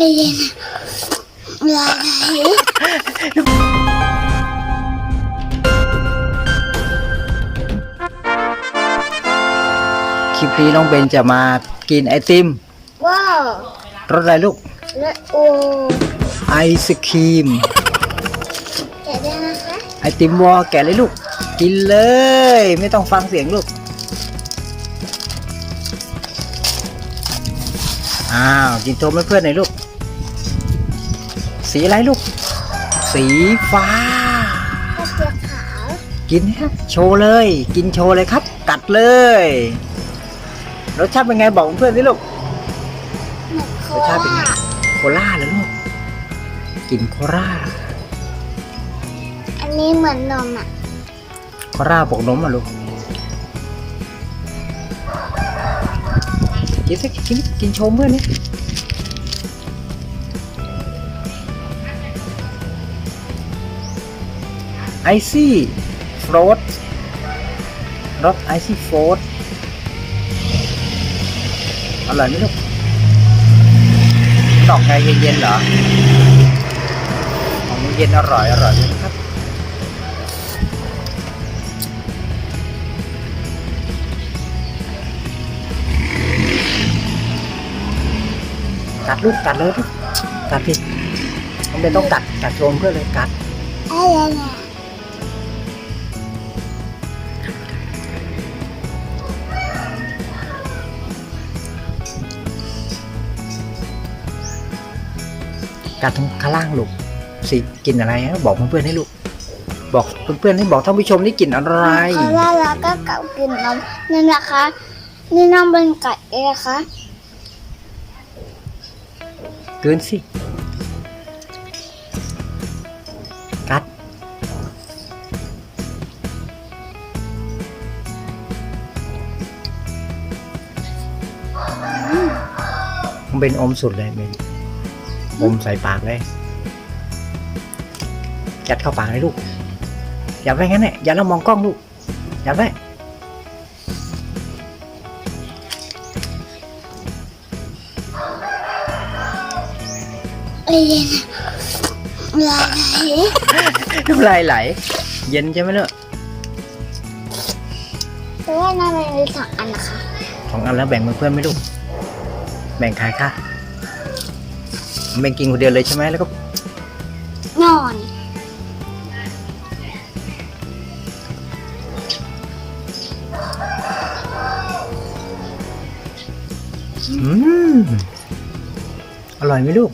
เรียนลาไหนคลิปนี้น้องเบนจะมากินไอติม ว้าวรสอะไรลูกและโอไอศครีม แกะได้นะคะไอติมวอลแกะเลยลูก กินเลย ไม่ต้องฟังเสียงลูก อ้าว กินโชว์เพื่อนๆหน่อยลูก สีอะไรลูก สีฟ้าข้าวเจียวขาวกินฮะโชว์เลย กินโชว์เลยครับ กัดเลย รสชาติเป็นไงบอกเพื่อนๆสิลูกเหมือนโครสชาติเป็นไงลาโคล่าเหรอลูกกินโคล่าอันนี้เหมือนนมอะโคล่าบวกนมอะลูกกินสักกินกินโชว์เพื่อนนี่ ไอซี่ฟรอสรสไอซี่ฟรอสอร่อยไหมลูกดอกไงเย็นๆเหรอของเย็นอร่อยอร่อยนะครับกัดลูกกัดเลยกัดสิน้องเบนต้องกัดกัดโชมเพื่อเลยกัดอะไรเนี่ย กัดตรงข้างล่างลูกสิกินอะไรฮะบอกเพื่อนๆให้ลูก บอกเพื่อนๆให้บอกท่านผู้ชมนี่กินอะไรโคลาแล้วก็เกากินนมนี่นะคะ นี่น้องเป็นไก่เองนะคะเกินสิ กัดมันเป็นอมสุดเลยเป็น อมใส่ปากเลยยัดเข้าปากเลยลูก อย่าไว้งั้นแหละอย่าเรามองกล้องลูก อย่าไว้เรียนลาไหนน้ำลายไหล เย็นใช่ไหมเนอะแต่ว่าน้ำมันมีสองอันนะคะสองอันแล้วแบ่งเพื่อนๆไหม่ลูก แบ่งใครค่ะ แบ่งกินคนเดียวเลยใช่ไหมแล้วก็นอน อืมอร่อยไหมลูก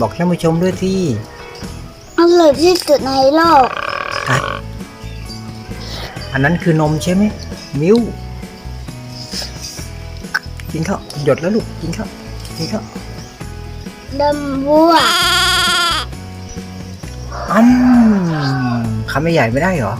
บอกท่านผู้ชมด้วยที่อร่อยที่สุดในโลกกัดอันนั้นคือนมใช่ไหมมิวกินข้าวหยดแล้วลูก กินข้าวกินข้าว ดมวัวอืมคำใหญ่ๆไม่ได้เหรอ